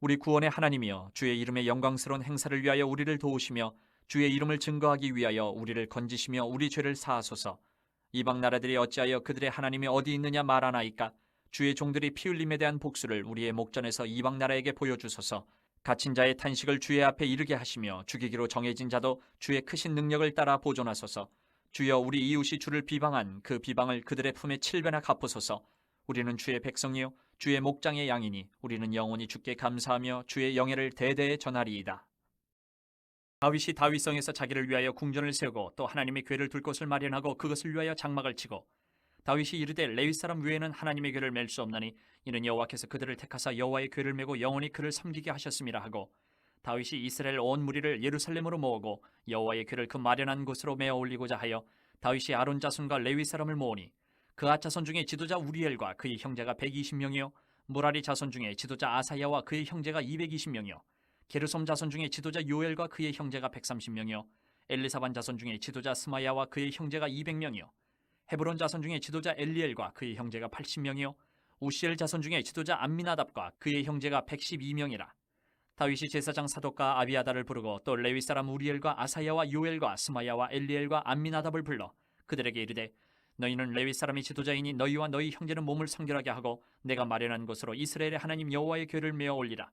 우리 구원의 하나님이여 주의 이름의 영광스러운 행사를 위하여 우리를 도우시며 주의 이름을 증거하기 위하여 우리를 건지시며 우리 죄를 사하소서. 이방 나라들이 어찌하여 그들의 하나님이 어디 있느냐 말하나이까? 주의 종들이 피 흘림에 대한 복수를 우리의 목전에서 이방 나라에게 보여주소서. 갇힌 자의 탄식을 주의 앞에 이르게 하시며 죽이기로 정해진 자도 주의 크신 능력을 따라 보존하소서. 주여 우리 이웃이 주를 비방한 그 비방을 그들의 품에 칠배나 갚으소서 우리는 주의 백성이요 주의 목장의 양이니 우리는 영원히 주께 감사하며 주의 영예를 대대에 전하리이다. 다윗이 다윗성에서 자기를 위하여 궁전을 세우고 또 하나님의 궤를 둘 곳을 마련하고 그것을 위하여 장막을 치고 다윗이 이르되 레위 사람 외에는 하나님의 궤를 맬 수 없나니 이는 여호와께서 그들을 택하사 여호와의 궤를 메고 영원히 그를 섬기게 하셨음이라 하고 다윗이 이스라엘 온 무리를 예루살렘으로 모으고 여호와의 궤를 그 마련한 곳으로 메어 올리고자 하여 다윗이 아론 자손과 레위 사람을 모으니 그아 자손 중에 지도자 우리엘과 그의 형제가 120명이요. 무라리 자손 중에 지도자 아사야와 그의 형제가 220명이요. 게르솜 자손 중에 지도자 요엘과 그의 형제가 130명이요. 엘리사반 자손 중에 지도자 스마야와 그의 형제가 200명이요. 헤브론 자손 중에 지도자 엘리엘과 그의 형제가 80명이요. 우시엘 자손 중에 지도자 암미나답과 그의 형제가 112명이라. 다윗이 제사장 사독과 아비아다를 부르고 또 레위 사람 우리엘과 아사야와 요엘과 스마야와 엘리엘과 암미나답을 불러 그들에게 이르되 너희는 레위 사람이 지도자이니 너희와 너희 형제는 몸을 성결하게 하고 내가 마련한 곳으로 이스라엘의 하나님 여호와의 궤를 메어 올리라.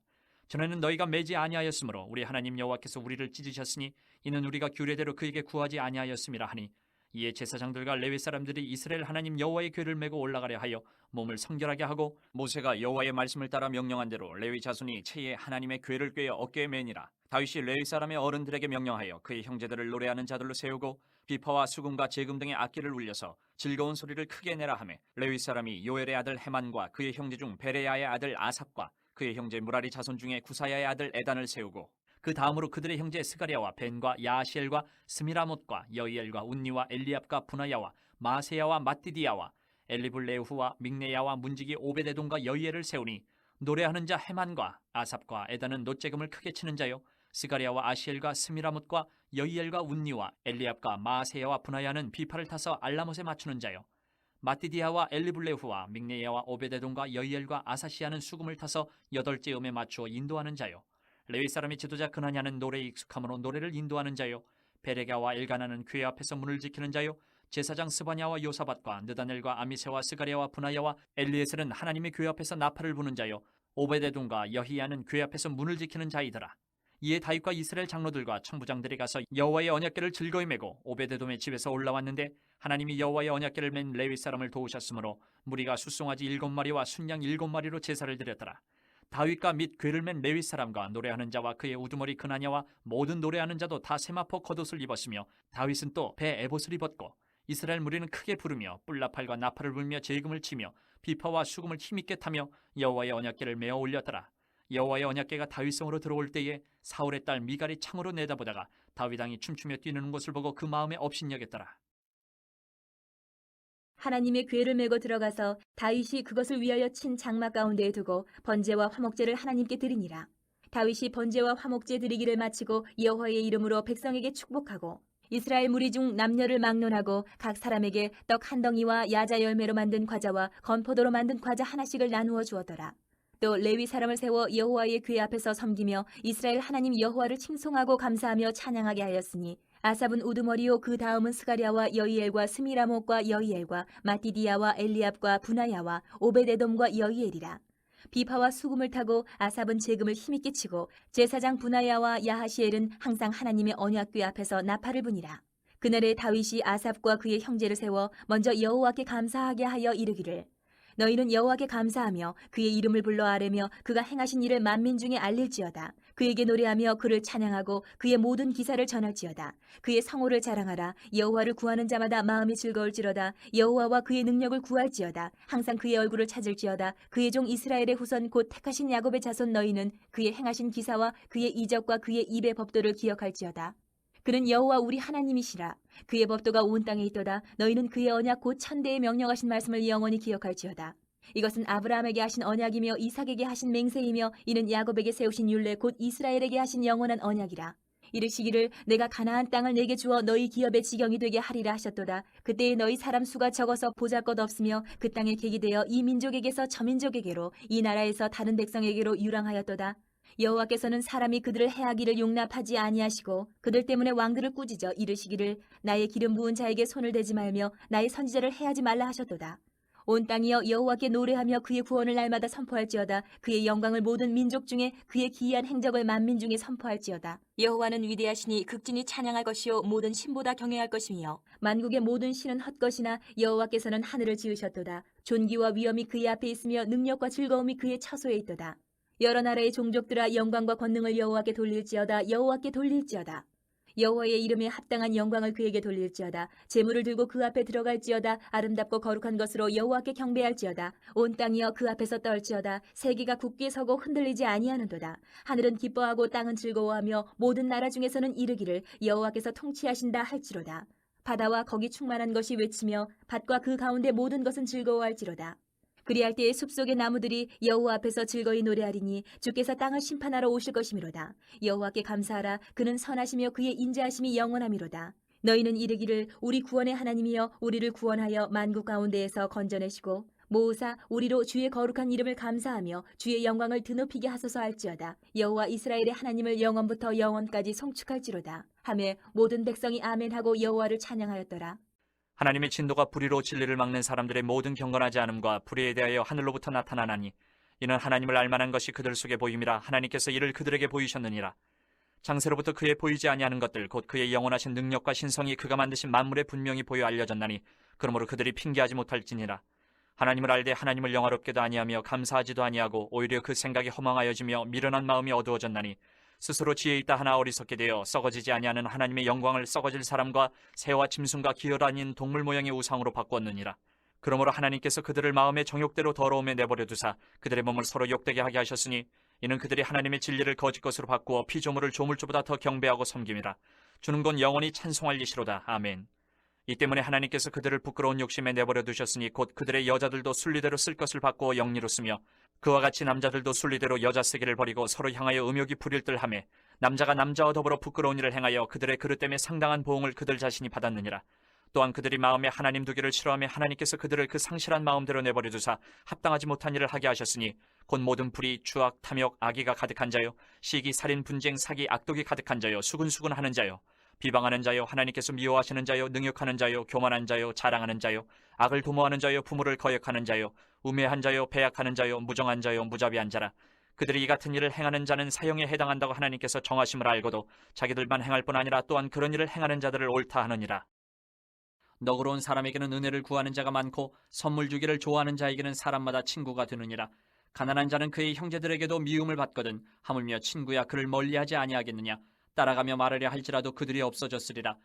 전에는 너희가 매지 아니하였으므로 우리 하나님 여호와께서 우리를 찢으셨으니 이는 우리가 규례대로 그에게 구하지 아니하였음이라 하니 이에 제사장들과 레위 사람들이 이스라엘 하나님 여호와의 궤를 메고 올라가려 하여 몸을 성결하게 하고 모세가 여호와의 말씀을 따라 명령한 대로 레위 자손이 채에 하나님의 궤를 꿰어 어깨에 매니라. 다윗이 레위 사람의 어른들에게 명령하여 그의 형제들을 노래하는 자들로 세우고 비파와 수금과 제금 등의 악기를 울려서 즐거운 소리를 크게 내라 하매 레위 사람이 요엘의 아들 헤만과 그의 형제 중 베레야의 아들 아삽과 그의 형제 무라리 자손 중에 구사야의 아들 에단을 세우고 그 다음으로 그들의 형제 스가랴와 벤과 야시엘과 스미라못과 여이엘과 운니와 엘리압과 분하야와 마세야와 마띠디야와 엘리블레후와 믹네야와 문지기 오베데돈과 여이엘을 세우니 노래하는 자 헤만과 아삽과 에단은 노재금을 크게 치는 자요 스가랴와 아시엘과 스미라못과 여이엘과 운니와 엘리압과 마세야와 분하야는 비파를 타서 알라못에 맞추는 자요. 마띠디아와 엘리블레후와 믹네야와 오베데돈과 여이엘과 아사시아는 수금을 타서 여덟째 음에 맞추어 인도하는 자요. 레위 사람의 지도자 그나냐는 노래에 익숙함으로 노래를 인도하는 자요. 베레가와 엘가나는 궤 앞에서 문을 지키는 자요. 제사장 스바냐와 요사밭과 느다넬과 아미세와 스가랴와 분하야와 엘리에셀은 하나님의 궤 앞에서 나팔을 부는 자요. 오베데돈과 여히야는 궤 앞에서 문을 지키는 자이더라 이에 다윗과 이스라엘 장로들과 천부장들이 가서 여호와의 언약궤를 즐거이 메고 오베데돔의 집에서 올라왔는데 하나님이 여호와의 언약궤를 맨 레위 사람을 도우셨으므로 무리가 숫송아지 일곱 마리와 순양 일곱 마리로 제사를 드렸더라. 다윗과 및 궤를 맨 레위 사람과 노래하는 자와 그의 우두머리 그나냐와 모든 노래하는 자도 다 세마포 겉옷을 입었으며 다윗은 또 배 에봇을 입었고 이스라엘 무리는 크게 부르며 뿔나팔과 나팔을 불며 제금을 치며 비파와 수금을 힘있게 타며 여호와의 언약궤를 메어 올렸더라 여호와의 언약궤가 다윗성으로 들어올 때에 사울의 딸 미갈이 창으로 내다보다가 다윗 왕이 춤추며 뛰는 것을 보고 그 마음에 업신여겼더라 하나님의 궤를 메고 들어가서 다윗이 그것을 위하여 친 장막 가운데에 두고 번제와 화목제를 하나님께 드리니라. 다윗이 번제와 화목제 드리기를 마치고 여호와의 이름으로 백성에게 축복하고 이스라엘 무리 중 남녀를 막론하고 각 사람에게 떡 한 덩이와 야자 열매로 만든 과자와 건포도로 만든 과자 하나씩을 나누어 주었더라. 또 레위 사람을 세워 여호와의 궤 앞에서 섬기며 이스라엘 하나님 여호와를 칭송하고 감사하며 찬양하게 하였으니 아삽은 우두머리요 그 다음은 스가랴와 여이엘과 스미라목과 여이엘과 마티디아와 엘리압과 분하야와 오베데돔과 여이엘이라. 비파와 수금을 타고 아삽은 제금을 힘있게 치고 제사장 분하야와 야하시엘은 항상 하나님의 언약궤 앞에서 나팔을 부니라. 그날에 다윗이 아삽과 그의 형제를 세워 먼저 여호와께 감사하게 하여 이르기를 너희는 여호와께 감사하며 그의 이름을 불러 아뢰며 그가 행하신 일을 만민 중에 알릴지어다. 그에게 노래하며 그를 찬양하고 그의 모든 기사를 전할지어다. 그의 성호를 자랑하라. 여호와를 구하는 자마다 마음이 즐거울지로다. 여호와와 그의 능력을 구할지어다. 항상 그의 얼굴을 찾을지어다. 그의 종 이스라엘의 후손 곧 택하신 야곱의 자손 너희는 그의 행하신 기사와 그의 이적과 그의 입의 법도를 기억할지어다. 그는 여호와 우리 하나님이시라. 그의 법도가 온 땅에 있도다. 너희는 그의 언약 곧 천대에 명령하신 말씀을 영원히 기억할지어다. 이것은 아브라함에게 하신 언약이며 이삭에게 하신 맹세이며 이는 야곱에게 세우신 율례 곧 이스라엘에게 하신 영원한 언약이라. 이르시기를 내가 가나안 땅을 내게 주어 너희 기업의 지경이 되게 하리라 하셨도다. 그때에 너희 사람 수가 적어서 보잘것 없으며 그 땅에 객이 되어 이 민족에게서 저 민족에게로 이 나라에서 다른 백성에게로 유랑하였도다. 여호와께서는 사람이 그들을 해하기를 용납하지 아니하시고 그들 때문에 왕들을 꾸짖어 이르시기를 나의 기름 부은 자에게 손을 대지 말며 나의 선지자를 해하지 말라 하셨도다. 온 땅이여 여호와께 노래하며 그의 구원을 날마다 선포할지어다. 그의 영광을 모든 민족 중에 그의 기이한 행적을 만민 중에 선포할지어다. 여호와는 위대하시니 극진히 찬양할 것이요 모든 신보다 경외할 것이며 만국의 모든 신은 헛것이나 여호와께서는 하늘을 지으셨도다. 존귀와 위엄이 그의 앞에 있으며 능력과 즐거움이 그의 처소에 있도다. 여러 나라의 종족들아 영광과 권능을 여호와께 돌릴지어다 여호와께 돌릴지어다. 여호와의 이름에 합당한 영광을 그에게 돌릴지어다. 재물을 들고 그 앞에 들어갈지어다. 아름답고 거룩한 것으로 여호와께 경배할지어다. 온 땅이여 그 앞에서 떨지어다. 세계가 굳게 서고 흔들리지 아니하는도다. 하늘은 기뻐하고 땅은 즐거워하며 모든 나라 중에서는 이르기를 여호와께서 통치하신다 할지로다. 바다와 거기 충만한 것이 외치며 밭과 그 가운데 모든 것은 즐거워할지로다 그리할 때에 숲속의 나무들이 여호와 앞에서 즐거이 노래하리니 주께서 땅을 심판하러 오실 것이미로다. 여호와께 감사하라. 그는 선하시며 그의 인자하심이 영원함이로다. 너희는 이르기를 우리 구원의 하나님이여 우리를 구원하여 만국 가운데에서 건져내시고 모으사 우리로 주의 거룩한 이름을 감사하며 주의 영광을 드높이게 하소서 할지어다. 여호와 이스라엘의 하나님을 영원부터 영원까지 송축할지로다. 하매 모든 백성이 아멘하고 여호와를 찬양하였더라. 하나님의 진도가 불의로 진리를 막는 사람들의 모든 경건하지 않음과 불의에 대하여 하늘로부터 나타나나니 이는 하나님을 알만한 것이 그들 속에 보임이라 하나님께서 이를 그들에게 보이셨느니라. 장세로부터 그의 보이지 아니하는 것들 곧 그의 영원하신 능력과 신성이 그가 만드신 만물에 분명히 보여 알려졌나니 그러므로 그들이 핑계하지 못할지니라. 하나님을 알되 하나님을 영화롭게도 아니하며 감사하지도 아니하고 오히려 그 생각이 허망하여지며 미련한 마음이 어두워졌나니 스스로 지혜 있다 하나 어리석게 되어 썩어지지 아니하는 하나님의 영광을 썩어질 사람과 새와 짐승과 기어 다닌 동물 모양의 우상으로 바꾸었느니라. 그러므로 하나님께서 그들을 마음의 정욕대로 더러움에 내버려 두사 그들의 몸을 서로 욕되게 하게 하셨으니 이는 그들이 하나님의 진리를 거짓 것으로 바꾸어 피조물을 조물주보다 더 경배하고 섬김이라. 주는 건 영원히 찬송할 이시로다. 아멘. 이 때문에 하나님께서 그들을 부끄러운 욕심에 내버려 두셨으니 곧 그들의 여자들도 순리대로 쓸 것을 바꾸어 영리로 쓰며 그와 같이 남자들도 순리대로 여자 쓰기를 버리고 서로 향하여 음욕이 듯하매 남자가 남자와 더불어 부끄러운 일을 행하여 그들의 그릇 때문에 상당한 보응을 그들 자신이 받았느니라. 또한 그들이 마음에 하나님 두기를 싫어하며 하나님께서 그들을 그 상실한 마음대로 내버려 두사 합당하지 못한 일을 하게 하셨으니 곧 모든 불의, 추악, 탐욕, 악의가 가득한 자요 시기, 살인, 분쟁, 사기, 악독이 가득한 자요 수근수근하는 자요 비방하는 자요 하나님께서 미워하시는 자요 능욕하는 자요 교만한 자요 자랑하는 자요 악을 도모하는 자요 부모를 거역하는 자요 우매한 자요 배약하는 자요 무정한 자요 무자비한 자라. 그들이 이 같은 일을 행하는 자는 사형에 해당한다고 하나님께서 정하심을 알고도 자기들만 행할 뿐 아니라 또한 그런 일을 행하는 자들을 옳다 하느니라. 너그러운 사람에게는 은혜를 구하는 자가 많고 선물 주기를 좋아하는 자에게는 사람마다 친구가 되느니라. 가난한 자는 그의 형제들에게도 미움을 받거든 하물며 친구야 그를 멀리하지 아니하겠느냐 따라가며 말하려 할지라도 그들이 없어졌으리라